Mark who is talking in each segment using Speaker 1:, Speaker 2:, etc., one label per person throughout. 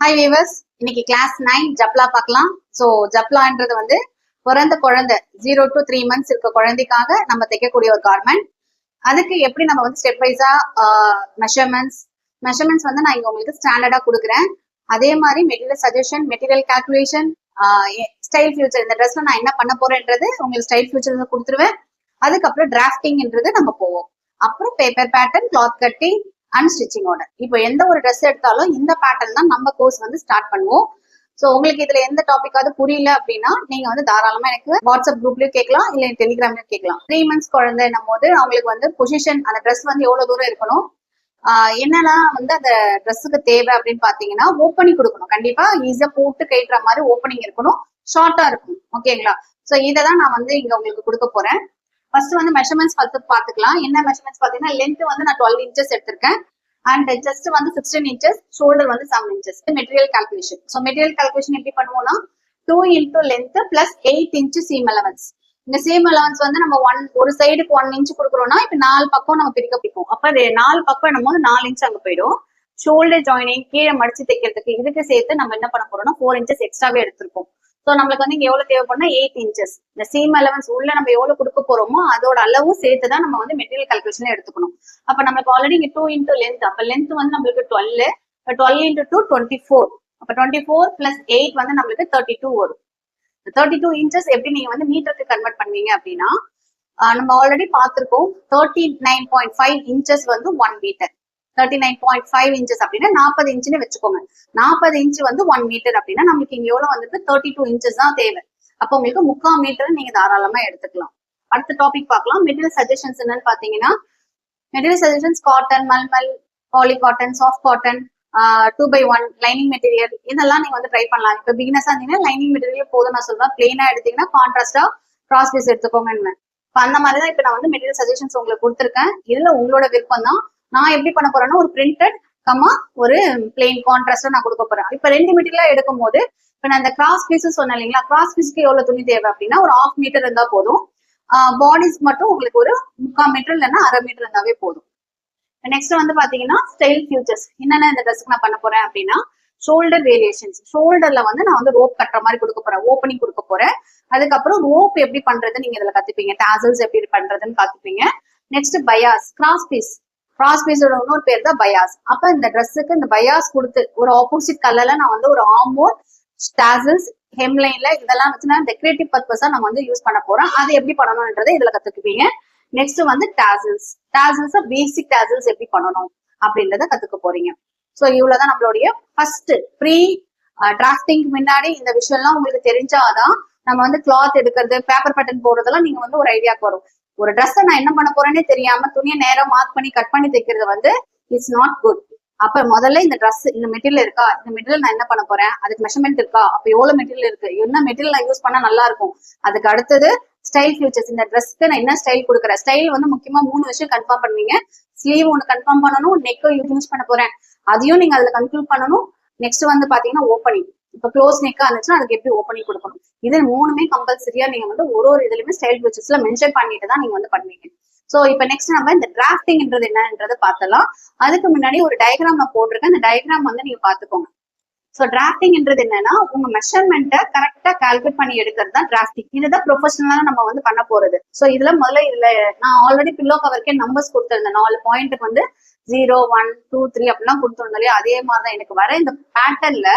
Speaker 1: Hi viewers இன்னைக்கு class nine ஜப்லா பார்க்கலாம். ஸோ ஜப்லான்றது வந்து பிறந்த குழந்தை ஜீரோ டு த்ரீ மந்த்ஸ் இருக்க குழந்தைக்காக நம்ம தைக்கக்கூடிய ஒரு கார்மெண்ட் அதுக்கு எப்படி நம்ம வந்து ஸ்டெப் வைஸா மெஷர்மெண்ட்ஸ் மெஷர்மெண்ட்ஸ் வந்து நான் இங்க உங்களுக்கு ஸ்டாண்டர்டா கொடுக்குறேன். அதே மாதிரி material suggestion material calculation style feature இந்த ட்ரெஸ்ல நான் என்ன பண்ண போறேன்றது உங்களுக்கு ஸ்டைல் ஃபியூச்சர் கொடுத்துருவேன். அதுக்கப்புறம் டிராஃப்டிங்ன்றது நம்ம போவோம். அப்புறம் paper pattern cloth cutting and ஸ்டிச்சிங்கோட இப்போ எந்த ஒரு ட்ரெஸ் எடுத்தாலும் இந்த பேட்டர்ன் தான் நம்ம கோர்ஸ் வந்து ஸ்டார்ட் பண்ணுவோம். ஸோ உங்களுக்கு இதுல எந்த டாபிக்காவது புரியல அப்படின்னா நீங்க வந்து தாராளமா எனக்கு வாட்ஸ்அப் குரூப்லயும் கேட்கலாம் இல்ல டெலிகிராம்லயும் கேட்கலாம். த்ரீ மந்த்ஸ் குழந்தைன்னும் போது அவங்களுக்கு வந்து பொசிஷன் அந்த ட்ரெஸ் வந்து எவ்வளவு தூரம் இருக்கணும் என்னெல்லாம் வந்து அந்த ட்ரெஸ்ஸுக்கு தேவை அப்படின்னு பாத்தீங்கன்னா ஓப்பனிங் கொடுக்கணும். கண்டிப்பா ஈஸியா போட்டு கட்டுற மாதிரி ஓப்பனிங் இருக்கணும். ஷார்ட்டா இருக்கும் ஓகேங்களா ஸோ இதை தான் நான் வந்து இங்க உங்களுக்கு கொடுக்க போறேன். ஃபர்ஸ்ட் வந்து மெஷர்மெண்ட்ஸ் பார்த்து பாத்துக்கலாம் என்ன மெஷர்மெண்ட்ஸ் பாத்தீங்கன்னா லென்த் வந்து நான் டுவெல் இன்ச்சஸ் எடுத்திருக்கேன். அண்ட் ஜஸ்ட் வந்து சிக்ஸ்டீன் இன்ச்சஸ் ஷோல்டர் வந்து seven inches material calculation so material calculation எப்படி பண்ணுவோம்னா two into length plus eight inch seam allowance இந்த சீம் அலவன்ஸ் வந்து நம்ம ஒன் ஒரு சைடுக்கு ஒன் இன்ச் கொடுக்குறோம்னா இப்ப நாலு பக்கம் நம்ம பிரிக்க பிடிக்கும் அப்போ நாலு பக்கம் என்னும்போது நாலு இன்ச் அங்க போயிடும். ஷோல்டர் ஜாயினிங் கீழே மடிச்சு தைக்கிறதுக்கு இதுக்கு சேர்த்து நம்ம என்ன பண்ண போறோம்னா ஃபோர் இன்ச்சஸ் எக்ஸ்ட்ராவே எடுத்திருக்கோம். ஸோ நம்மளுக்கு வந்து இங்க எவ்வளவு தேவைப்படும்னா எயிட் இன்ச்சஸ் இந்த சீம் அலவன்ஸ் உள்ள நம்ம எவ்வளவு கொடுக்க போறோமோ அதோட அளவும் சேர்த்து தான் நம்ம வந்து மெட்டீரியல் கால்குலேஷன் எடுத்துக்கணும். அப்ப நம்மளுக்கு ஆல்ரெடி இங்க டூ இன்டூ லென்த் அப்ப லென்த் வந்து நம்மளுக்கு twelve twelve into two twenty four அப்ப டுவெண்ட்டி ஃபோர் பிளஸ் எயிட் வந்து நம்மளுக்கு தேர்ட்டி டூ வரும். தேர்ட்டி டூ இன்ச்சஸ் எப்படி நீங்க வந்து மீட்டருக்கு கன்வெர்ட் பண்ணுவீங்க அப்படின்னா நம்ம ஆல்ரெடி பார்த்துருக்கோம் thirty nine point five inches வந்து one metre thirty nine point five inches அப்படின்னா நாற்பது இன்ச்சுன்னு வச்சுக்கோங்க. நாற்பது இன்ச் வந்து ஒன் மீட்டர் அப்படின்னா நம்மளுக்கு இங்க எவ்வளவு வந்துட்டு தேர்ட்டி டூ இன்ச்சஸ் தான் தேவை. அப்போ உங்களுக்கு முக்கால் மீட்டர் நீங்க தாராளமா எடுத்துக்கலாம். அடுத்த டாபிக் பார்க்கலாம். மெட்டீரியல் சஜஷன்ஸ் என்னன்னு பாத்தீங்கன்னா material suggestions cotton mulmul poly cotton soft cotton two by one lining material இதெல்லாம் நீங்க வந்து ட்ரை பண்ணலாம். இப்போ பிகினஸா இருந்தீங்கன்னா லைனிங் மெட்டீரியல் போதும் நான் சொல்றேன் பிளெயினா எடுத்தீங்கன்னா கான்ட்ராஸ்டா கிராஸ் பீஸ் எடுத்துக்கோங்க இப்போ அந்த மாதிரி தான் இப்போ நான் வந்து மெட்டீரியல் சஜஷன்ஸ் உங்களுக்கு கொடுத்துருக்கேன். இதுல உங்களோட விருப்பம் தான் நான் எப்படி பண்ண போறேன்னா ஒரு பிரிண்டட் கம்மா ஒரு பிளெயின் கான்ட்ராஸ்டா நான் கொடுக்க போறேன். இப்ப ரெண்டு மீட்டர்லாம் எடுக்கும் போது இப்ப நான் இந்த கிராஸ் பீஸ் சொன்னேன் இல்லைங்களா? கிராஸ் பீஸ்க்கு எவ்வளவு துணி தேவை அப்படின்னா ஒரு ஆஃப் மீட்டர் இருந்தா போதும். பாடிஸ் மட்டும் உங்களுக்கு ஒரு முக்கால் மீட்டர் இல்லைன்னா அரை மீட்டர் இருந்தாவே போதும். நெக்ஸ்ட் வந்து பாத்தீங்கன்னா ஸ்டைல் ஃபியூச்சர்ஸ் என்னென்ன இந்த ட்ரெஸ்க்கு நான் பண்ண போறேன் அப்படின்னா ஷோல்டர் வேரியேஷன்ஸ் ஷோல்டர்ல வந்து நான் வந்து ரோப் கட்டுற மாதிரி கொடுக்க போறேன். ஓப்பனிங் கொடுக்க போறேன். அதுக்கப்புறம் ரோப் எப்படி பண்றது நீங்க இதுல கத்துப்பீங்க. டாசல்ஸ் எப்படி பண்றதுன்னு கத்துப்பீங்க. நெக்ஸ்ட் பயாஸ் கிராஸ் பீஸ் கிராஸ்பீஸோட இன்னொரு பேர் தான் பயாஸ் அப்ப இந்த ட்ரெஸ்ஸுக்கு இந்த பயாஸ் கொடுத்து ஒரு ஆப்போசிட் கலர்ல நான் வந்து ஒரு ஆமோர் ஸ்டாசல்ஸ் ஹெம்லைன்ல இதெல்லாம் வச்சு நான் டெக்கரேட்டிவ் பர்பஸா நம்ம வந்து யூஸ் பண்ண போறோம். அது எப்படி பண்ணணும்ன்றதை இதுல கத்துக்குவீங்க. நெக்ஸ்ட் வந்து டாசல்ஸ் டாசல்ஸ் பேசிக் டாசல்ஸ் எப்படி பண்ணணும் அப்படின்றத கத்துக்க போறீங்க. ஸோ இவ்வளவுதான் நம்மளுடைய ஃபர்ஸ்ட் ப்ரீ டிராஃப்டிங்க்கு முன்னாடி இந்த விஷயம்லாம் உங்களுக்கு தெரிஞ்சாதான் நம்ம வந்து கிளாத் எடுக்கிறது பேப்பர் பட்டன் போடுறதெல்லாம் நீங்க வந்து ஒரு ஐடியாக்கு வரும். ஒரு ட்ரெஸ்ஸை நான் என்ன பண்ண போறேன்னே தெரியாம துணியை நேரம் மார்க் பண்ணி கட் பண்ணி தைக்கிறது வந்து இட்ஸ் நாட் குட் அப்ப முதல்ல இந்த ட்ரெஸ் இந்த மெட்டீரியல் இருக்கா? இந்த மெட்டீரியல் நான் என்ன பண்ண போறேன்? அதுக்கு மெஷர்மெண்ட் இருக்கா? அப்ப எவ்வளவு மெட்டீரியல் இருக்கு? என்ன மெட்டீரியல் நான் யூஸ் பண்ணா நல்லா இருக்கும்? அதுக்கு அடுத்தது ஸ்டைல் ஃபியூச்சர்ஸ் இந்த ட்ரெஸ்க்கு நான் என்ன ஸ்டைல் கொடுக்குறேன்? ஸ்டைல் வந்து முக்கியமா மூணு விஷயம் கன்ஃபார்ம் பண்ணுவீங்க. ஸ்லீவ் ஒன்று கன்ஃபார்ம் பண்ணணும் நெக்கோ யூஸ் பண்ண போறேன். அதையும் நீங்க அதுல கன்க்ளூட் பண்ணணும். நெக்ஸ்ட் வந்து பாத்தீங்கன்னா ஓப்பனிங் இப்போ க்ளோஸ் நெக்கா இருந்துச்சுன்னா அதுக்கு எப்படி ஓப்பனிங் கொடுக்கணும்? இது மூணுமே கம்பல்சரியா நீங்க வந்து ஒரு ஒரு இதுலயுமே ஸ்டைல் ஃபியூச்சர்ஸ்ல மென்ஷன் பண்ணிட்டு தான் நீங்க வந்து பண்ணுவீங்க. சோ இப்போ நெக்ஸ்ட் நம்ம இந்த டிராஃப்டிங்ன்றது என்னன்றதை பார்த்தலாம் அதுக்கு முன்னாடி ஒரு டயக்ராம் நான் போட்டிருக்கேன். அந்த டயக்ராம் வந்து நீங்க பாத்துக்கோங்க ஸோ டிராஃப்டிங்ன்றது என்னன்னா உங்க மெஷர்மெண்ட்டை கரெக்டா கால்குலேட் பண்ணி எடுக்கிறது தான் டிராஃப்டிங் இதுதான் ப்ரொஃபஷனலா நம்ம வந்து பண்ண போறது. ஸோ இதுல முதல்ல இதுல நான் ஆல்ரெடி பில்லோ கவருக்கே நம்பர்ஸ் கொடுத்துருந்தேன். நாலு பாயிண்ட்டுக்கு வந்து ஜீரோ ஒன் டூ த்ரீ அப்படிலாம் கொடுத்துருந்தோம் இல்லையா? அதே மாதிரி தான் எனக்கு வர இந்த பேட்டர்ன்ல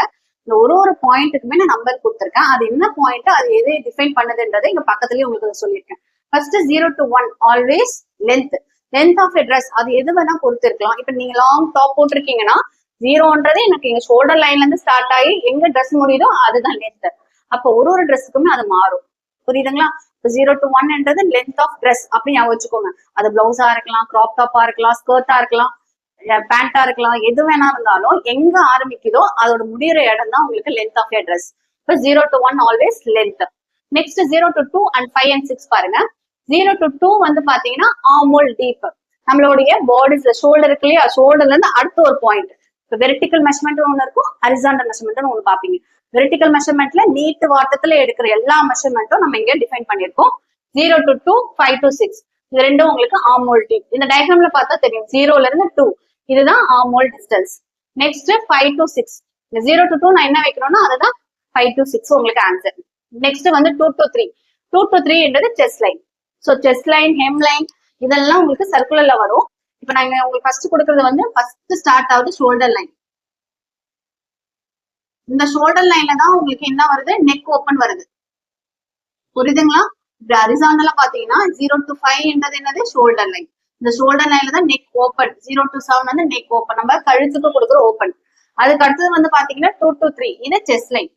Speaker 1: ஒரு ஒரு பாயிண்ட்டுக்குமே நான் நம்பர் கொடுத்துருக்கேன். அது என்ன பாயிண்ட் அது எதை டிஃபைன் பண்ணுதுன்றதை இங்க பக்கத்துலயே உங்களுக்கு சொல்லியிருக்கேன். First zero to one always length length of dress அது எது வேணா கொடுத்துருக்கலாம். இப்ப நீங்க லாங் டாப் போட்டிருக்கீங்கன்னா ஜீரோன்றது எனக்கு எங்க ஷோல்டர் லைன்ல இருந்து ஸ்டார்ட் ஆகி எங்க ட்ரெஸ் முடியுதோ அதுதான் லென்த் அப்போ ஒரு ஒரு ட்ரெஸ்ஸுக்குமே அது மாறும். புரியுதுங்களா? இப்போ ஜீரோ டு ஒன்ன்றது லென்த் ஆஃப் ட்ரெஸ் அப்படி ஞாபகம் வச்சுக்கோங்க. அது பிளவுஸா இருக்கலாம் கிராப் டாப்பா இருக்கலாம் ஸ்கர்ட்டா இருக்கலாம். பேண்டா இருக்கலாம் எது வேணா இருந்தாலும் எங்க ஆரம்பிக்குதோ அதோட முடிகிற இடம் தான் உங்களுக்கு லென்த் ஆஃப் யர் ட்ரெஸ் இப்போ zero to one always length next zero to two and five and six பாருங்க. ஜீரோ டு டூ வந்து பாத்தீங்கன்னா ஆமோல் டீப் நம்மளுடைய பாடிஸ்ல ஷோல்டர் இருக்கு இல்லையா ஷோல்டர்ல இருந்து அடுத்த ஒரு பாயிண்ட் இப்போ வெர்டிக்கல் மெஷர்மெண்ட் ஒன்று இருக்கும் ஹரிசாண்டல் மெஷர்மெண்ட் ஒன்று பாப்பீங்க வெர்டிக்கல் மெஷர்மெண்ட்ல நீட்டு வாட்டத்துல எடுக்கிற எல்லா மெஷர்மெண்ட்டும் நம்ம இங்க டிஃபைன் பண்ணியிருக்கோம். Zero to two five to six இது ரெண்டும் உங்களுக்கு ஆமோல் டீப் இந்த டயக்ராம்ல பார்த்தா தெரியும். ஜீரோல இருந்து டூ இதுதான் armhole distance next five to six இந்த ஜீரோ டு டூ நான் என்ன வைக்கிறோம்னா அதுதான் ஃபைவ் டு சிக்ஸ் உங்களுக்கு ஆன்சர் நெக்ஸ்ட் வந்து two to three two to த்ரீன்றது chest line so chest line hem line இதெல்லாம் உங்களுக்கு சர்க்குலர்ல வரும். இப்போ நாங்க உங்களுக்கு ஃபர்ஸ்ட் கொடுக்கறது வந்து ஃபர்ஸ்ட் ஸ்டார்ட் ஆகுது ஷோல்டர் லைன் இந்த ஷோல்டர் லைன்ல தான் உங்களுக்கு என்ன வருது? நெக் ஓப்பன் வருது. புரியுதுங்களா? இப்படி ஹரிசாண்டலா பாத்தீங்கன்னா ஜீரோ டு ஃபைவ் என்றது என்னது? ஷோல்டர் லைன் இந்த ஷோல்டர் லைன்ல தான் neck open zero to seven வந்து நெக் ஓப்பன் நம்ம கழுத்துக்கு கொடுக்குற ஓப்பன் அதுக்கு அடுத்தது வந்து பாத்தீங்கன்னா டூ டு த்ரீ இது chest line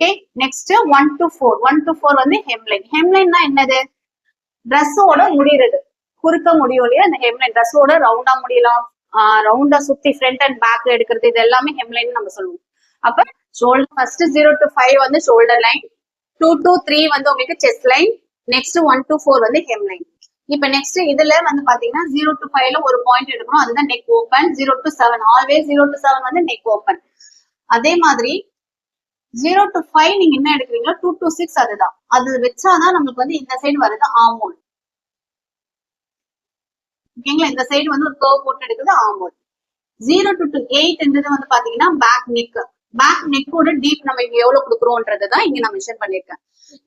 Speaker 1: okay next one to four one to four வந்து ஹெம்லைன் ஹெம்லைன்னா என்னது? ட்ரெஸ்ஸோட முடிகிறது குறுக்க முடியும் இல்லையா? அந்த ஹெம்லைன் ட்ரெஸ்ஸோட ரவுண்டா முடியலாம். ரவுண்டா சுத்தி ஃப்ரண்ட் அண்ட் பேக் எடுக்கிறது இது எல்லாமே ஹெம்லைன் நம்ம சொல்லுவோம். அப்ப shoulder first zero to five வந்து shoulder line two to three வந்து உங்களுக்கு chest line next one to four வந்து ஹெம்லைன் இப்ப நெக்ஸ்ட் இதுல வந்து பாத்தீங்கன்னா ஜீரோ டு ஃபைவ்ல ஒரு பாயிண்ட் எடுக்கணும். அதுதான் neck open zero to seven always zero to seven வந்து நெக் ஓப்பன் அதே மாதிரி ஜீரோ டு ஃபைவ் நீங்க என்ன எடுக்கிறீங்களோ டூ டு சிக்ஸ் அதுதான். அது வச்சாதான் நம்மளுக்கு வந்து இந்த சைடு வருது ஆமோல் ஓகேங்களா இந்த சைடு வந்து ஒரு கர்வ் போட்டு எடுக்குது ஆமோல் ஜீரோ டு டு எயிட்ன்றது வந்து பாத்தீங்கன்னா பேக் நெக் பேக் நெக்கோட டீப் நம்ம இங்க எவ்வளவு கொடுக்குறோன்றதான் இங்க நான் மென்ஷன் பண்ணிருக்கேன்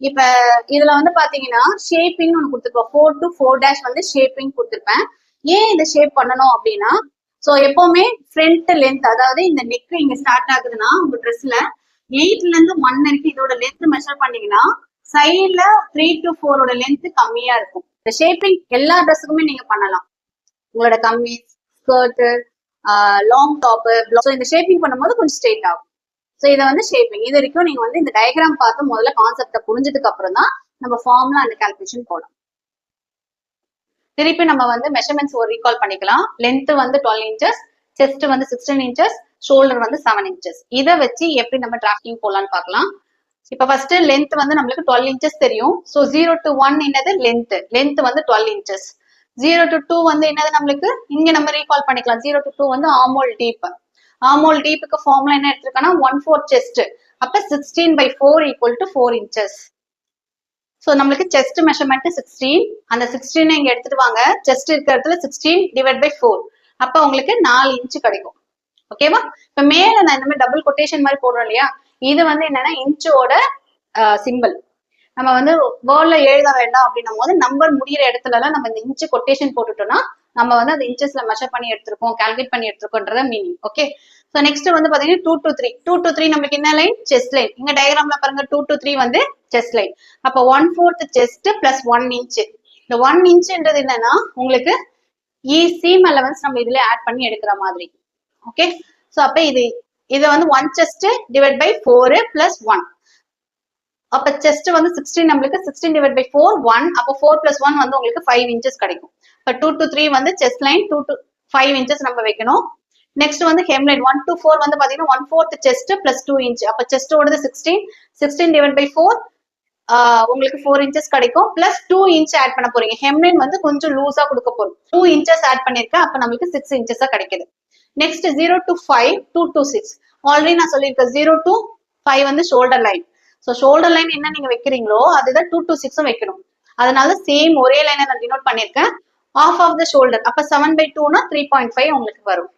Speaker 1: இப்ப இதுல வந்து பாத்தீங்கன்னா ஷேப்பிங் ஒன்று கொடுத்துருப்போம். ஃபோர் டு ஃபோர் டேஷ் வந்து ஷேப்பிங் கொடுத்துருப்பேன். ஏன் இந்த ஷேப் பண்ணணும் அப்படின்னா சோ எப்பவுமே ஃப்ரண்ட் லென்த் அதாவது இந்த நெக் இங்க ஸ்டார்ட் ஆகுதுன்னா உங்க ட்ரெஸ்ல எயிட்ல இருந்து ஒன் வரைக்கும் இதோட லென்த் மெஷர் பண்ணீங்கன்னா சைட்ல த்ரீ டு ஃபோரோட லென்த் கம்மியா இருக்கும். இந்த ஷேப்பிங் எல்லா ட்ரெஸ்ஸுக்குமே நீங்க பண்ணலாம். உங்களோட கம்மி ஸ்கர்ட் லாங் டாப்பு இந்த ஷேப்பிங் பண்ணும்போது கொஞ்சம் ஸ்ட்ரெயிட் ஆகும். ஸோ இதை வந்து ஷேப்பிங் இது வரைக்கும் நீங்க வந்து இந்த டயக்ராம் பார்த்து முதல்ல கான்செப்டை புரிஞ்சதுக்கு அப்புறம் தான் நம்ம ஃபார்ம்ல அந்த கால்குலேஷன் போடலாம் திருப்பி நம்ம வந்து மெஷர்மெண்ட்ஸ் ஒரு ரீகால் பண்ணிக்கலாம். லென்த் வந்து டுவெல் இன்ச்சஸ் செஸ்ட் வந்து சிக்ஸ்டீன் இன்ச்சஸ் ஷோல்டர் வந்து செவன் இன்ச்சஸ் இதை வச்சு எப்படி நம்ம டிராஃப்டிங் போடலாம்னு பார்க்கலாம். இப்ப ஃபர்ஸ்ட் லென்த் வந்து நம்மளுக்கு டுவெல் இன்ச்சஸ் தெரியும். ஸோ ஜீரோ டு ஒன் என்னது? லென்த் லென்த் வந்து twelve inches zero to two வந்து என்னது நம்மளுக்கு? இங்க நம்ம ரீகால் பண்ணிக்கலாம். ஜீரோ டு டூ வந்து ஆமோல் டீப் ஆமோல் டீப்புக்கு ஃபார்ம்ல என்ன எடுத்திருக்கோம்னா ஒன் ஃபோர் செஸ்ட் அப்ப sixteen by four equal to four inches so நம்மளுக்கு செஸ்ட் மெஷர்மெண்ட் சிக்ஸ்டீன் அந்த சிக்ஸ்டீன் இங்க எடுத்துட்டு வாங்க. செஸ்ட் இருக்கிற இடத்துல சிக்ஸ்டீன் டிவைட் பை ஃபோர் அப்ப உங்களுக்கு நாலு இன்ச்சு கிடைக்கும். ஓகேவா இப்ப மேல நான் இந்த மாதிரி டபுள் கொட்டேஷன் மாதிரி போடுறோம் இல்லையா? இது வந்து என்னன்னா இன்ச்சோட சிம்பிள் நம்ம வந்து வேர்ல்ட்ல எழுத வேண்டாம் அப்படின்னும் போது நம்பர் முடியிற இடத்துல எல்லாம் நம்ம இந்த இன்ச்சு கொட்டேஷன் போட்டுட்டோம்னா நம்ம வந்து அந்த இன்ச்சஸ்ல மெஷர் பண்ணி எடுத்திருக்கோம் கால்குலேட் பண்ணி எடுத்திருக்கோன்றத மீனிங் ஓகே ஸோ நெக்ஸ்ட் வந்து பாத்தீங்கன்னா two to three two to three நம்மளுக்கு என்ன லைன் செஸ்ட் லைன் இங்க டயக்ராம்ல பாருங்க டூ டு த்ரீ வந்து செஸ்ட் லைன் அப்போ one fourth chest plus one inch இந்த ஒன் இன்ச்ன்றது என்னன்னா உங்களுக்கு சீம் அலவன்ஸ் நம்ம இதுல ஆட் பண்ணி எடுக்கிற மாதிரி. ஓகே ஸோ அப்ப இது இதை வந்து one chest divide by four plus one அப்ப செஸ்ட் வந்து சிக்ஸ்டீன் நம்மளுக்கு sixteen divide by four one அப்போ ஃபோர் பிளஸ் ஒன் வந்து உங்களுக்கு ஃபைவ் இன்ச்சஸ் கிடைக்கும். இப்போ டூ டு த்ரீ வந்து chest line two to five inches நம்ம வைக்கணும். நெக்ஸ்ட் வந்து ஹெம்லைன் ஒன் டு ஃபோர் வந்து பாத்தீங்கன்னா one fourth chest plus two inch அப்ப செஸ்டோடது sixteen sixteen divide by four உங்களுக்கு ஃபோர் இன்ச்சஸ் கிடைக்கும். பிளஸ் டூ இன்ச் ஆட் பண்ண போறீங்க. ஹெம்லைன் வந்து கொஞ்சம் லூஸா கொடுக்க போறோம். டூ இன்ச்சஸ் ஆட் பண்ணிருக்கேன் அப்ப நம்மளுக்கு சிக்ஸ் இன்ச்சஸா கிடைக்குது. Next zero to five two to six already நான் சொல்லியிருக்கேன். ஜீரோ டு ஃபைவ் வந்து shoulder line so shoulder line என்ன நீங்க வைக்கிறீங்களோ அதுதான் டூ டூ சிக்ஸும் வைக்கணும். அதனால சேம் ஒரே லைனை நான் டினோட் பண்ணியிருக்கேன். ஆஃப் ஆஃப் த ஷோல்டர் அப்ப செவன் பை டூனா த்ரீ பாயிண்ட் ஃபைவ் உங்களுக்கு வரும்.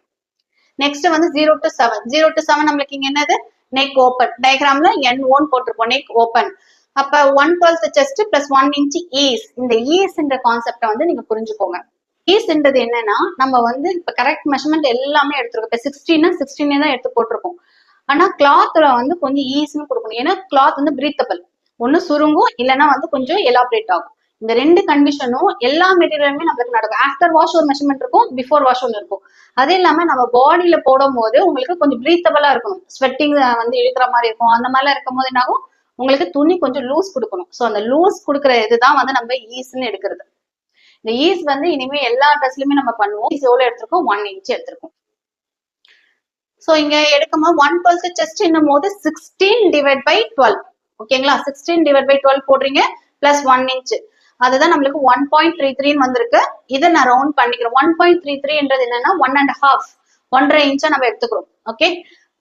Speaker 1: நெக்ஸ்ட் வந்து zero to seven zero to seven நம்மளுக்கு இங்க என்னது? நெக் ஓப்பன் டயக்ராம்ல என் ஓன் போட்டிருப்போம். நெக் ஓப்பன் அப்ப one twelfth chest plus one inch ease இந்த ஈஸ்ன்ற கான்செப்டை வந்து நீங்க புரிஞ்சுக்கோங்க. ஈஸ்ன்றது என்னன்னா நம்ம வந்து இப்ப கரெக்ட் மெஷர்மெண்ட் எல்லாமே எடுத்திருக்கோம். இப்ப சிக்ஸ்டீன் சிக்ஸ்டீனே தான் எடுத்து போட்டிருக்கோம். ஆனா கிளாத்ல வந்து கொஞ்சம் ஈஸின்னு கொடுக்கணும். ஏன்னா கிளாத் வந்து பிரீத்தபிள் ஒண்ணு சுருங்கும் இல்லைன்னா வந்து கொஞ்சம் எலாபரேட் ஆகும். இந்த ரெண்டு கண்டிஷனும் எல்லா மெட்டீரியலுமே நம்மளுக்கு நடக்கும். ஆஃப்டர் வாஷ் ஒரு மெஷர்மெண்ட் இருக்கும் பிஃபோர் வாஷ் ஒன்று இருக்கும். அது இல்லாம நம்ம பாடியில போடும் போது உங்களுக்கு கொஞ்சம் பிரீத்தபிளா இருக்கணும். ஸ்வெட்டிங் வந்து இழுக்கிற மாதிரி இருக்கும். அந்த மாதிரிலாம் இருக்கும் போது என்னாகும்? உங்களுக்கு துணி கொஞ்சம் லூஸ் கொடுக்கணும். ஸோ அந்த லூஸ் கொடுக்குற இதுதான் வந்து நம்ம ஈஸ்ன்னு எடுக்கிறது. இந்த ஈஸ் வந்து இனிமே எல்லா ட்ரெஸ்லயுமே நம்ம பண்ணுவோம். எவ்வளவு எடுத்திருக்கோம்? ஒன் இன்ச் எடுத்திருக்கோம். ஸோ இங்க எடுக்குமா ஒன் பர்சன் செஸ்ட் என்னும் போது சிக்ஸ்டீன் டிவைட் பை டுவெல் ஓகேங்களா சிக்ஸ்டீன் டிவைட் பை டுவெல் போடுறீங்க பிளஸ் ஒன் இன்ச் அதுதான் நம்மளுக்கு ஒன் பாயிண்ட் த்ரீ த்ரீன்னு வந்திருக்கு. இதை நான் ரவுண்ட் பண்ணிக்கிறேன். ஒன் பாயிண்ட் த்ரீ த்ரீன்றது என்னன்னா ஒன் அண்ட் ஹாஃப் ஒன்றரை இன்ச்சா நம்ம எடுத்துக்கிறோம். ஓகே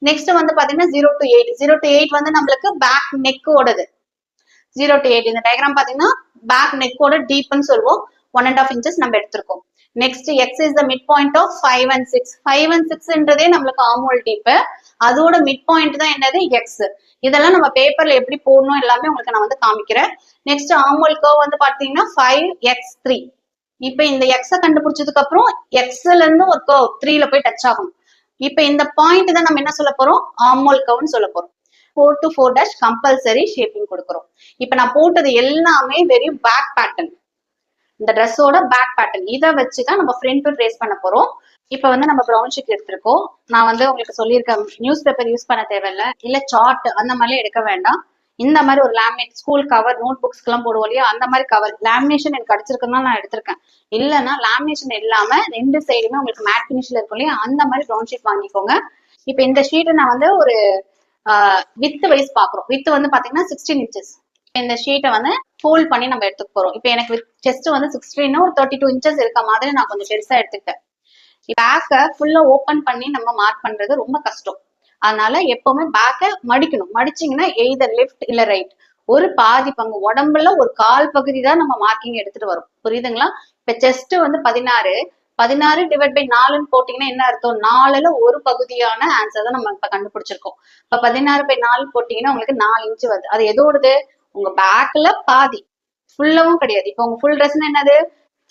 Speaker 1: நெக்ஸ்ட் வந்து பாத்தீங்கன்னா zero to eight zero to eight வந்து நம்மளுக்கு பேக் நெக்கோடது ஜீரோ டு எயிட் இந்த டயக்ராம் பாத்தீங்கன்னா பேக் நெக்கோட டீப்னு சொல்லுவோம். ஒன் அண்ட் ஆஃப் இன்ச்சஸ் நம்ம எடுத்திருக்கோம். Next X is the mid point of five and six five and சிக்ஸ்ன்றதே நம்மளுக்கு ஆமோல் டீப் அதோட மிட் பாயிண்ட் தான் என்னது? எக்ஸ் இதெல்லாம் நம்ம பேப்பர்ல எப்படி போடணும் எல்லாமே உங்களுக்கு நான் வந்து காமிக்கிறேன். நெக்ஸ்ட் ஆமோல் கர்வ் வந்து பாத்தீங்கன்னா ஃபைவ் எக்ஸ் த்ரீ இப்ப இந்த எக்ஸ கண்டுபிடிச்சதுக்கு அப்புறம் எக்ஸ்ல இருந்து ஒரு கர்வ் த்ரீல போய் டச் ஆகும் இப்ப இந்த பாயிண்ட் தான் நம்ம என்ன சொல்ல போறோம்? ஆமோல் கர்வ்னு சொல்ல போறோம். Four to four dash compulsory shaping கொடுக்குறோம். இப்ப நான் போட்டது எல்லாமே வெறும் பேக் பேட்டர்ன் இந்த ட்ரெஸ்ஸோட பேக் பேட்டர்ன் இதை வச்சு தான் நம்ம ஃப்ரண்ட் டு ட்ரேஸ் பண்ண போறோம். இப்போ வந்து நம்ம ப்ரௌன் ஷீட் எடுத்திருக்கோம். நான் வந்து உங்களுக்கு சொல்லியிருக்கேன் நியூஸ் பேப்பர் யூஸ் பண்ண தேவையில்ல. இல்ல சார்ட் அந்த மாதிரி எடுக்க வேண்டாம். இந்த மாதிரி ஒரு லேமினேட் ஸ்கூல் கவர் நோட் புக்ஸ்க்கு எல்லாம் போடுவோம் இல்லையா? அந்த மாதிரி கவர் லேமினேஷன் எனக்கு கிடைச்சிருக்குன்னு நான் எடுத்திருக்கேன். இல்லைன்னா லேமினேஷன் இல்லாம ரெண்டு சைடுமே உங்களுக்கு மேட் ஃபினிஷ்ல இருக்கும் இல்லையா? அந்த மாதிரி ப்ரௌன் ஷீட் வாங்கிக்கோங்க. இப்போ இந்த ஷீட்டை நான் வந்து ஒரு வித் வைஸ் பாக்குறோம் வித் வந்து பாத்தீங்கன்னா சிக்ஸ்டீன் இன்ச்சஸ் இந்த ஷீட்டை வந்து ஃபோல்ட் பண்ணி நம்ம எடுத்துக்க போறோம். இப்போ எனக்கு செஸ்ட் வந்து சிக்ஸ்டீன் ஒரு தேர்ட்டி டூ இன்ச்சஸ் இருக்க மாதிரி நான் கொஞ்சம் பெருசா எடுத்துக்கிட்டேன். பேக்கை ஃபுல்லா ஓபன் பண்ணி நம்ம மார்க் பண்றது ரொம்ப கஷ்டம். அதனால எப்பவுமே பேக்கை மடிக்கணும். மடிச்சீங்கன்னா எய்தர் லெஃப்ட் இல்ல ரைட் ஒரு பாதி பங்கு உடம்புல ஒரு கால் பகுதி தான் நம்ம மார்க்கிங் எடுத்துட்டு வரும். புரியுதுங்களா? இப்ப செஸ்ட் வந்து பதினாறு. பதினாறு டிவைட் பை நாலுன்னு போட்டீங்கன்னா என்ன அர்த்தம்? நாலுல ஒரு பகுதியான ஆன்சர் தான் நம்ம இப்ப கண்டுபிடிச்சிருக்கோம். இப்ப பதினாறு பை நாலு போட்டீங்கன்னா உங்களுக்கு நாலு இன்ச்சு வருது. அது எதோடுது? உங்க பேக்ல பாதி. ஃபுல்லாவும் கிடையாது. இப்போ உங்க ஃபுல் ட்ரெஸ்னா என்னது?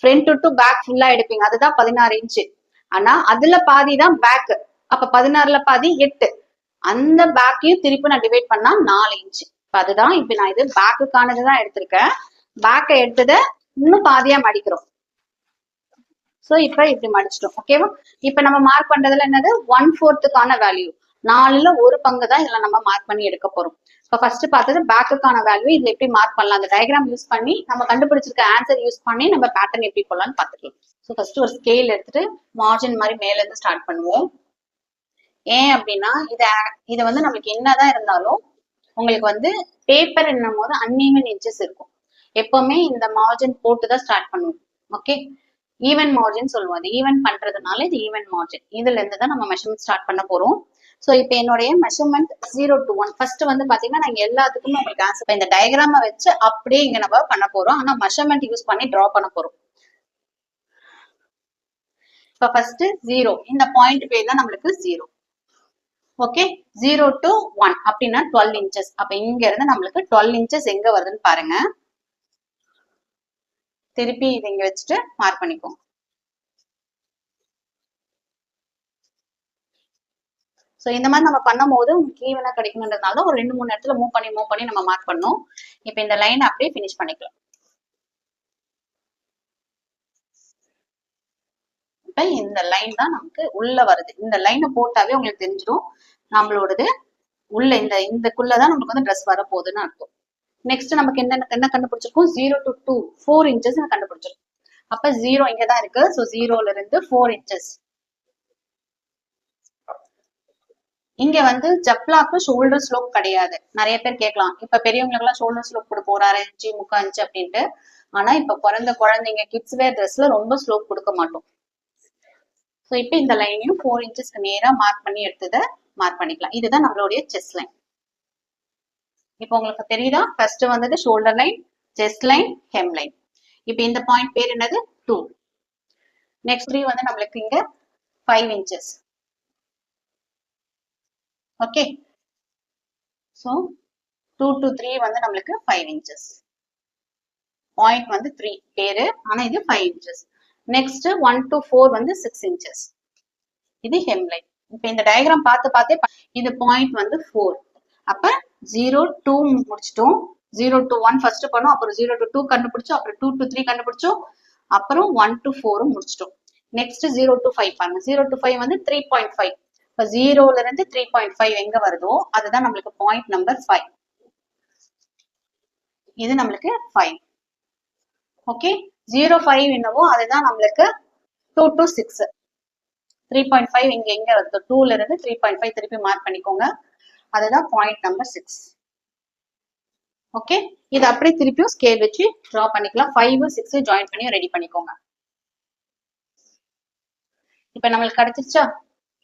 Speaker 1: ஃப்ரண்ட் டு பேக் ஃபுல்லா எடுப்பீங்க. அதுதான் பதினாறு இன்ச்சு ஆனா அதுல பாதி தான் பேக் அப்ப பதினாறுல பாதி எட்டு. அந்த பேக்கையும் திருப்பி நான் டிவைட் பண்ணா நாலு இன்ச்சு இப்ப அதுதான் இப்ப நான் இது பேக்குக்கானது தான் எடுத்திருக்கேன். பேக்கை எடுத்ததை இன்னும் பாதியா மடிக்கிறோம். சோ இப்ப இப்படி மடிச்சிட்டோம். ஓகேவா இப்ப நம்ம மார்க் பண்றதுல என்னது? ஒன் ஃபோர்த்துக்கான வேல்யூ நாலுல ஒரு பங்கு தான் இதுல நம்ம மார்க் பண்ணி எடுக்க போறோம். இப்ப ஃபர்ஸ்ட் பார்த்தது பேக்குக்கான வேல்யூ இதுல எப்படி மார்க் பண்ணலாம்? அந்த டயக்ராம் யூஸ் பண்ணி நம்ம கண்டுபிடிச்சிருக்க ஆன்சர் யூஸ் பண்ணி நம்ம பேட்டர்ன் எப்படி போடலாம்னு பாத்துக்கலாம் ஸோ ஃபர்ஸ்ட் ஒரு ஸ்கேல் எடுத்துட்டு மார்ஜின் மாதிரி மேல இருந்து ஸ்டார்ட் பண்ணுவோம். ஏன் அப்படின்னா இது இது வந்து நம்மளுக்கு என்னதான் இருந்தாலும் உங்களுக்கு வந்து பேப்பர் என்னும் போது அன்ஈவன் இன்ச்சஸ் இருக்கும். எப்பவுமே இந்த மார்ஜின் போட்டு தான் ஸ்டார்ட் பண்ணுவோம். ஓகே ஈவன் மார்ஜின் சொல்லுவோம். அது ஈவன் பண்றதுனால இது ஈவன் மார்ஜின் இதுல இருந்து தான் நம்ம மெஷர்மெண்ட் ஸ்டார்ட் பண்ண போறோம். ஸோ இப்போ என்னுடைய measurement zero to one first வந்து பாத்தீங்கன்னா நாங்க எல்லாத்துக்குமே உங்களுக்கு ஆன்சர் இந்த டயக்ராம வச்சு அப்படியே இங்க நம்ம பண்ண போறோம். ஆனா மெஷர்மெண்ட் யூஸ் பண்ணி ட்ரா பண்ண போறோம். இப்போ ஃபர்ஸ்ட் ஜீரோ இந்த பாயிண்ட் பேர் தான் நம்மளுக்கு zero okay zero to one அப்படின்னா டுவெல் இன்ச்சஸ் அப்ப இங்க இருந்து நம்மளுக்கு டுவெல் இன்ச்சஸ் எங்க வருதுன்னு பாருங்க. திருப்பி இது இங்க வச்சுட்டு மார்க் பண்ணிக்கோங்க. ஸோ இந்த மாதிரி நம்ம பண்ணும்போது உங்களுக்கு ஈவனா கிடைக்கணுன்றதுனால ஒரு ரெண்டு மூணு இடத்துல மூவ் பண்ணி மூவ் பண்ணி நம்ம மார்க் பண்ணோம் இப்போ இந்த லைன் அப்படியே ஃபினிஷ் பண்ணிக்கலாம். இப்போ இந்த லைன் தான் நமக்கு உள்ள வருது. இந்த லைனை போட்டாவே உங்களுக்கு தெரிஞ்சிடும் நம்மளோடது உள்ள இந்த இந்தக்குள்ளதான் நமக்கு வந்து ட்ரெஸ் வர போகுதுன்னு அர்த்தம். நெக்ஸ்ட் நமக்கு என்ன என்ன கண்டுபிடிச்சிருக்கோம்? Zero to two four inches கண்டுபிடிச்சிருக்கோம். அப்ப ஜீரோ இங்கே தான் இருக்கு ஸோ ஜீரோல இருந்து ஃபோர் இன்ச்சஸ் இங்க வந்து ஜப்லாக்கு ஷோல்டர் ஸ்லோப் கிடையாது. நிறைய பேர் கேட்கலாம் இப்ப பெரியவங்களுக்கு எல்லாம் ஷோல்டர் ஸ்லோப் கொடுப்போம் ஒரு அரை இன்ச்சு முக்கா இன்ச்சு அப்படின்ட்டு. ஆனா இப்ப பிறந்த குழந்தைங்க கிட்ஸ் வேர் ட்ரெஸ்ல ரொம்ப ஸ்லோப் கொடுக்க மாட்டோம். ஸோ இப்போ இந்த லைனையும் ஃபோர் இன்ச்சஸ்க்கு நேரா மார்க் பண்ணி எடுத்ததை மார்க் பண்ணிக்கலாம். இதுதான் நம்மளுடைய செஸ்ட் லைன் இப்போ உங்களுக்கு தெரியுதா? ஃபர்ஸ்ட் வந்தது shoulder line chest line hem line இப்போ இந்த பாயிண்ட் பேர் என்னது? டூ நெக்ஸ்ட் த்ரீ வந்து நம்மளுக்கு இங்க five inches okay so two to three வந்து நம்மளுக்கு ஃபைவ் இன்ச்சஸ் பாயிண்ட் வந்து த்ரீ பேரு ஆனா இது five inches next one to four வந்து சிக்ஸ் இன்ச்சஸ் இது ஹெம்லைன் இப்போ இந்த டயக்ராம் பார்த்து பார்த்தே இது பாயிண்ட் வந்து ஃபோர் அப்ப ஜீரோ டூ முடிச்சிட்டோம். ஜீரோ டு ஒன் ஃபர்ஸ்ட் பண்ணோம். அப்புறம் ஜீரோ டு டூ கண்டுபிடிச்சோம். அப்புறம் டூ டு த்ரீ கண்டுபிடிச்சோம். அப்புறம் ஒன் டு ஃபோரும் முடிச்சிட்டோம். நெக்ஸ்ட் ஜீரோ டு ஃபைவ் பாருங்க ஜீரோ டு ஃபைவ் வந்து த்ரீ பாயிண்ட் ஃபைவ் இப்போ ஜீரோல இருந்து த்ரீ பாயிண்ட் ஃபைவ் எங்க வருதோ அதுதான் நம்மளுக்கு பாயிண்ட் நம்பர் ஃபைவ் இது நம்மளுக்கு ஃபைவ் ஓகே ஜீரோ ஃபைவ் என்னவோ அதுதான் நம்மளுக்கு two to six three point five இங்க எங்க வருது டூல இருந்து த்ரீ பாயிண்ட் ஃபைவ் திருப்பி மார்க் பண்ணிக்கோங்க. அதுதான் பாயிண்ட் நம்பர் சிக்ஸ் ஓகே இது அப்படியே திருப்பியும் ஸ்கேல் வச்சு ட்ரா பண்ணிக்கலாம். ஃபைவ் சிக்ஸ் ஜாயின் பண்ணி ரெடி பண்ணிக்கோங்க. இப்ப நம்மளுக்கு கிடைச்சிருச்சா?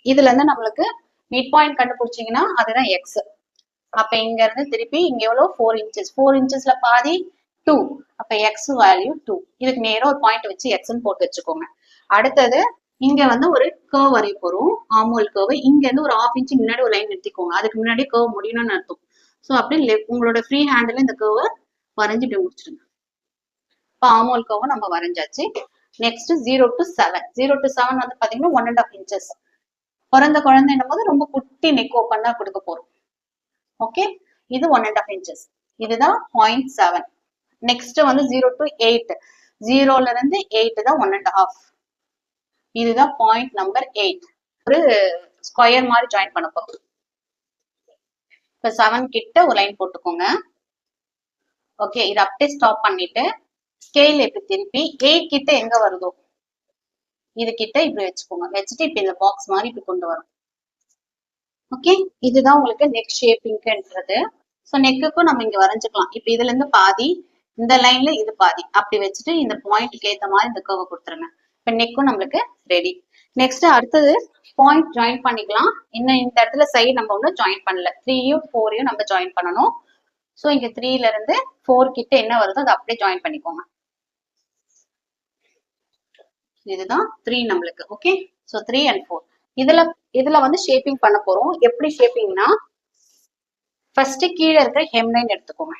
Speaker 1: இதுல இருந்து நம்மளுக்கு மிட் பாயிண்ட் கண்டுபிடிச்சீங்கன்னா அதுதான் எக்ஸ் அப்ப இங்க இருந்து திருப்பி இங்க எவ்வளவு? ஃபோர் இன்ச்சஸ் ஃபோர் இன்ச்சஸ்ல பாதி டூ அப்ப எக்ஸ் வேல்யூ டூ இதுக்கு நேரம் ஒரு பாயிண்ட் வச்சு எக்ஸ்ன்னு போட்டு வச்சுக்கோங்க. அடுத்தது இங்க வந்து ஒரு கர்வ் வரைய போறோம். ஆமோல் கர்வ் இங்க இருந்து ஒரு ஆஃப் இன்ச் முன்னாடி ஒரு லைன் நிறுத்திக்கோங்க. அதுக்கு முன்னாடி கர்வ் முடியணும்னு அர்த்தம். ஸோ அப்படியே உங்களோட ஃப்ரீ ஹேண்டில் இந்த கர்வை வரைஞ்சு இப்படி முடிச்சிருங்க. இப்போ ஆமோல் கர்வை நம்ம வரைஞ்சாச்சு. Next zero to seven zero to seven வந்து பாத்தீங்கன்னா ஒன் அண்ட் ஆஃப் இன்ச்சஸ் பிறந்த குழந்தைன்னும் போது ரொம்ப குட்டி நெக் ஓப்பன் தான் கொடுக்க போறோம். ஓகே இது ஒன் அண்ட் ஆஃப் இன்ச்சஸ் இதுதான் பாயிண்ட் செவன் நெக்ஸ்ட் வந்து ஜீரோ டு எயிட் ஜீரோல இருந்து எயிட் தான் ஒன் அண்ட் ஹாஃப் இதுதான் பாயிண்ட் நம்பர் எயிட் ஒரு ஸ்கொயர் மாதிரி ஜாயின் பண்ண போறோம். இப்ப செவன் கிட்ட ஒரு லைன் போட்டுக்கோங்க. ஓகே இது அப்படியே ஸ்டாப் பண்ணிட்டு ஸ்கேல் எப்படி திருப்பி எயிட் கிட்ட எங்க வருதோ? இது கிட்ட இப்படி வச்சுக்கோங்க. வச்சுட்டு இப்ப இந்த பாக்ஸ் மாதிரி இப்படி கொண்டு வரும். ஓகே இதுதான் உங்களுக்கு நெக் ஷேப்பிங்ன்றது ஸோ நெக்குக்கும் நம்ம இங்க வரைஞ்சுக்கலாம். இப்ப இதுல இருந்து பாதி இந்த லைன்ல இது பாதி. அப்படி வச்சுட்டு இந்த பாயிண்ட்க்கு ஏத்த மாதிரி இந்த கர்வை கொடுத்துருங்க. இப்ப நெக்கும் நம்மளுக்கு ரெடி நெக்ஸ்ட் அடுத்தது பாயிண்ட் ஜாயின் பண்ணிக்கலாம். இன்னும் இந்த இடத்துல சைடு நம்ம ஒன்றும் ஜாயின் பண்ணல. த்ரீயும் ஃபோரையும் நம்ம ஜாயின் பண்ணணும். ஸோ இங்க த்ரீல இருந்து ஃபோர் கிட்ட என்ன வருதோ அதை அப்படியே ஜாயின் பண்ணிக்கோங்க. இதுதான் த்ரீ நம்மளுக்கு okay so three and four இதுல இதுல வந்து ஷேப்பிங் பண்ண போறோம். எப்படி ஷேப்பிங்னா ஃபர்ஸ்ட் கீழே இருக்கிற ஹெம்லைன் எடுத்துக்கோங்க.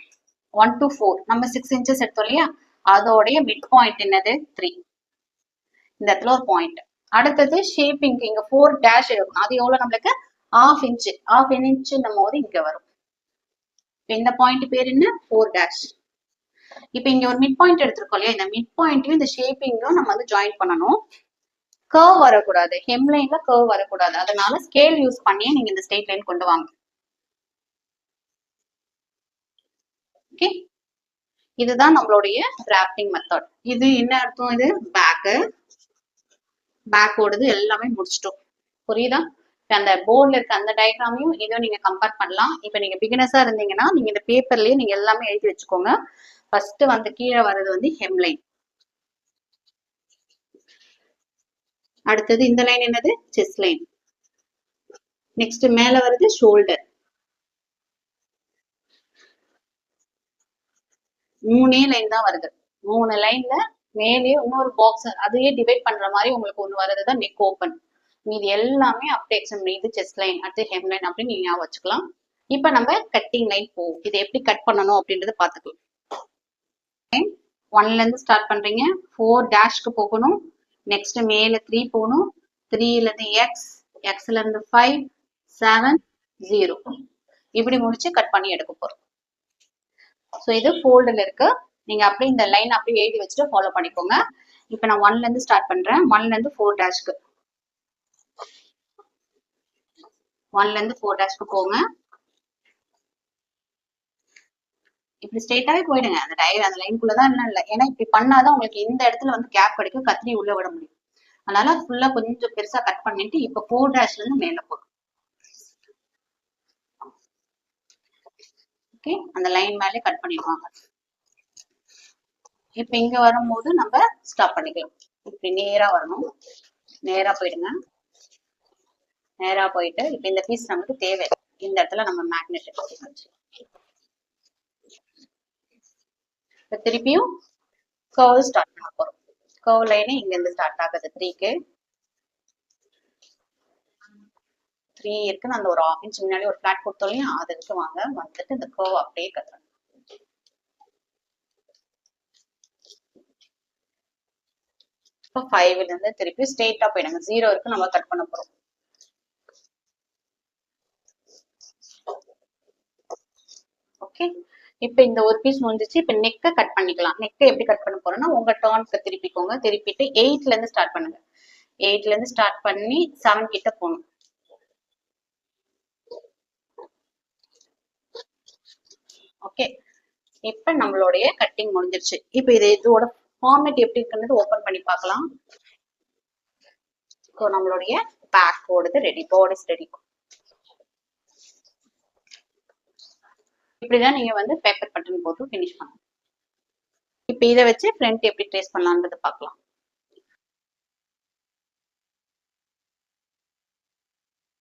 Speaker 1: ஒன் டு ஃபோர் நம்ம சிக்ஸ் இன்ச்சஸ் எடுத்தோம் இல்லையா? அதோடைய மிட் பாயிண்ட் என்னது? த்ரீ இந்த இடத்துல ஒரு பாயிண்ட் அடுத்தது ஷேப்பிங் இங்க ஃபோர் டேஷ் இருக்கும் அது எவ்வளவு நம்மளுக்கு? ஆஃப் இன்ச் ஆஃப் இன்ச் நம்ம போது இங்க வரும். இந்த பாயிண்ட் பேர் என்ன? ஃபோர் டேஷ் இப்ப இங்க ஒரு மிட் பாயிண்ட் எடுத்திருக்கோம் இல்லையா? இந்த மிட் பாயிண்ட்டையும் இந்த ஷேப்பிங்கும் நம்ம வந்து ஜாயின் பண்ணணும். கர்வ் வரக்கூடாது. ஹெம்லைன்ல கர்வ் வரக்கூடாது. அதனால ஸ்கேல் யூஸ் பண்ணியே நீங்க இந்த ஸ்டேட் லைன் கொண்டு வாங்க. ஓகே இதுதான் நம்மளுடைய டிராஃப்டிங் மெத்தட் இது என்ன அர்த்தம் இது? பேக்கு பேக்கோடது எல்லாமே முடிச்சிட்டோம். புரியுதா? இப்ப அந்த போர்டில் இருக்க அந்த டயக்ராமையும் இதையும் நீங்க கம்பேர் பண்ணலாம். இப்ப நீங்க பிகினஸா இருந்தீங்கன்னா நீங்க இந்த பேப்பர்லயே நீங்க எல்லாமே எழுதி வச்சுக்கோங்க. ஃபர்ஸ்ட் வந்து கீழே வர்றது வந்து ஹெம்லைன் அடுத்தது இந்த லைன் என்னது? செஸ்ட் லைன் நெக்ஸ்ட் மேல வருது ஷோல்டர் மூணே லைன் தான் வருது. மூணு லைன்ல மேலே இன்னொரு பாக்ஸ் அதையே டிவைட் பண்ற மாதிரி உங்களுக்கு ஒண்ணு வருதுதான் நெக் ஓப்பன் மீதி எல்லாமே அப்படியே எக்ஸாம் இது செஸ்ட் லைன் அடுத்து ஹெம் லைன் அப்படின்னு நீங்க வச்சுக்கலாம். இப்ப நம்ம கட்டிங் லைன் போவோம். இதை எப்படி கட் பண்ணணும் அப்படின்றத பாத்துக்கலாம் ஒன்ல இருந்து ஸ்டார்ட் பண்றீங்க ஃபோர் டேஷ்க்கு போகணும். நெக்ஸ்ட் மேல த்ரீ போகணும். த்ரீலேருந்து எக்ஸ் எக்ஸ்ல இருந்து ஃபைவ் செவன் ஜீரோ இப்படி முடிச்சு கட் பண்ணி எடுக்க போறோம். ஸோ இது ஃபோல்டில் இருக்கு. நீங்க அப்படியே இந்த லைன் அப்படியே எழுதி வச்சுட்டு ஃபாலோ பண்ணிக்கோங்க. இப்போ நான் ஒன்ல இருந்து ஸ்டார்ட் பண்றேன். ஒன்ல இருந்து ஃபோர் டேஷ்க்கு ஒன்ல இருந்து ஃபோர் டேஷ்க்கு போங்க. இப்படி ஸ்ட்ரெயிட்டாவே போயிடுங்க. அந்த டயர் அந்த லைனுக்குள்ளதான் இல்லை இல்லை. ஏன்னா இப்படி பண்ணாதான் உங்களுக்கு இந்த இடத்துல வந்து கேப் கிடைக்கும் கத்திரி உள்ள விட முடியும். அதனால ஃபுல்லா கொஞ்சம் பெருசா கட் பண்ணிட்டு இப்போ ஃபோர் டேஷ்ல இருந்து மேல போகும் ஓகே அந்த லைன் மேலே கட் பண்ணிடுவாங்க. இப்ப இங்க வரும்போது நம்ம ஸ்டாப் பண்ணிக்கலாம். இப்படி நேரா வரணும். நேரா போயிடுங்க. நேரா போயிட்டு இப்ப இந்த பீஸ் நமக்கு தேவை. இந்த இடத்துல நம்ம மேக்னெட் வச்சு. இப்போ திருப்பியும் கர்வ் ஸ்டார்ட் பண்ண போறோம். கர்வ் லைனு இங்கிருந்து ஸ்டார்ட் ஆகுது. த்ரீக்கு த்ரீ இருக்குன்னு அந்த ஒரு ஆஃப் இன்ச் முன்னாடி ஒரு ஃபிளாட் கொடுத்தோம் அதுக்கு வாங்க. வந்துட்டு இந்த கர்வ் அப்படியே கத்துறோம். இப்போ ஃபைவ்ல இருந்து திருப்பி ஸ்ட்ரெயிட்டா போயிடுங்க ஜீரோ இருக்கு நம்ம கட் பண்ண போறோம். ஓகே இப்போ இந்த ஒரு பீஸ் முடிஞ்சிச்சு இப்போ நெக்கை கட் பண்ணிக்கலாம். நெக்கை எப்படி கட் பண்ண போறோம்னா உங்க டர்னுக்கு திருப்பிக்கோங்க. திருப்பிட்டு எயிட்ல இருந்து ஸ்டார்ட் பண்ணுங்க. எயிட்ல இருந்து ஸ்டார்ட் பண்ணி செவன் கிட்ட போகணும். ஓகே இப்ப நம்மளுடைய கட்டிங் முடிஞ்சிருச்சு. இப்ப இது இதோட ஃபார்மேட் எப்படி இருக்குன்றது ஓபன் பண்ணி பார்க்கலாம். ஸோ நம்மளுடைய பேக்கோடது ரெடி பாடிஸ் ரெடி இப்படிதான் நீங்க வந்து பேப்பர் பட்டன் போட்டு ஃபினிஷ் பண்ணணும் இப்ப இதை வச்சு ஃப்ரண்ட் எப்படி ட்ரேஸ் பண்ணலான்றது பார்க்கலாம்.